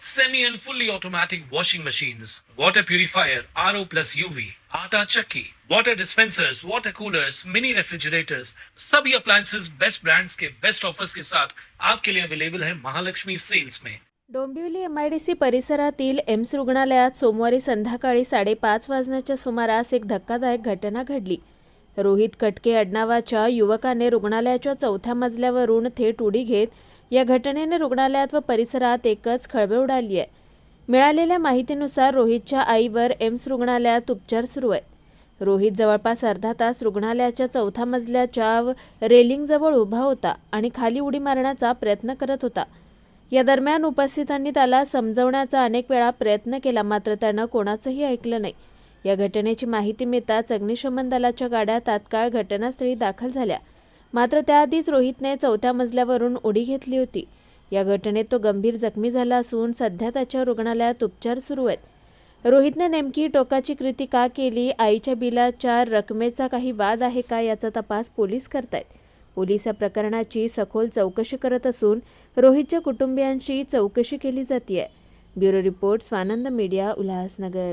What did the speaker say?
semi and fully automatic washing machines, water purifier, RO plus UV, आटा चक्की, water dispensers, water coolers, mini refrigerators, सभी appliances best brands के best offers के साथ आपके लिए अवेलेबल है महालक्ष्मी सेल्स में। Dombivli M I D C परिसरातील एम्स रुग्णालयात सोमवारी संध्याकाळी साडेपाच वाजण्याच्या सुमारास एक धक्कादायक घटना घडली. रोहित कटके आडनावाच्या युवकाने रुग्णालयाच्या चौथ्या मजल्यावरून थेट उडी घेत या घटनेने रुग्णालयात व परिसरात एकच खळबळ उडाली आहे. मिळालेल्या माहितीनुसार रोहितच्या आईवर एम्स रुग्णालयात उपचार सुरू आहेत. रोहित जवळपास अर्धा तास रुग्णालयाच्या चौथ्या मजल्याच्या रेलिंगजवळ उभा होता आणि खाली उडी मारण्याचा प्रयत्न करत होता. या दरम्यान उपस्थितांनी त्याला समजवण्याचा अनेक वेळा प्रयत्न केला मात्र त्यानं कोणाचंही ऐकलं नाही. या घटनेची माहिती मिळताच अग्निशमन दलाच्या गाड्या तात्काळ घटनास्थळी दाखल झाल्या. मात्र त्याआधीच रोहितने चौथ्या मजल्यावरून उडी घेतली होती. या घटनेत तो गंभीर जखमी झाला असून सध्या त्याच्या रुग्णालयात उपचार सुरू आहेत. रोहितने नेमकी टोकाची कृती का केली? आईच्या बिलाच्या रकमेचा काही वाद आहे का याचा तपास पोलीस करतायत. पोलीस या प्रकरणाची सखोल चौकशी करत असून रोहितच्या कुटुंबियांशी चौकशी केली जाते bureau report Swanand media Ulhasnagar.